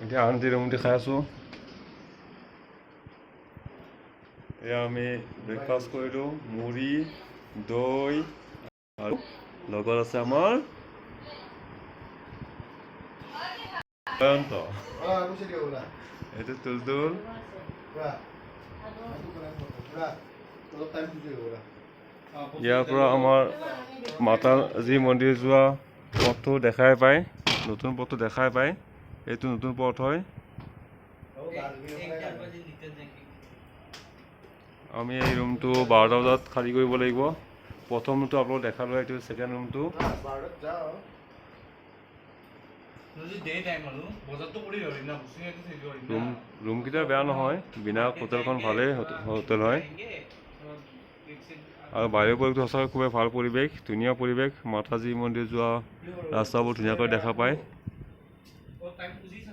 এতিয়া আনটি ৰুমটি খাই আছোঁ এয়া আমি ব্ৰেকফাষ্ট কৰিলোঁ মুড়ি দৈ আৰু লগত আছে আমাৰ জয়ন্ত. এইটো তুলতুল. ইয়াৰ পৰা আমাৰ মাতাজী মন্দিৰ যোৱা পথটো দেখাই পায় নতুন পথটো দেখাই পায় এইটো নতুন পথ হয়। আমি এই ৰুমটো বাৰটা বজাত খালী কৰিব লাগিব। প্ৰথম ৰুমটো আপোনালোক দেখালোঁ, এইটো ছেকেণ্ড ৰুমটো ৰুম ৰুমকেইটা বেয়া নহয়, বিনা হোটেলখন ভালেই হোট- হোটেল হয়। আৰু বাহিৰৰ পৰিৱেশটো সঁচাকৈ খুবেই ভালো পৰিৱেশ, ধুনীয়া পৰিৱেশ, মাতাজী মন্দিৰ যোৱা ৰাস্তাবোৰ ধুনীয়াকৈ দেখা পায়। time to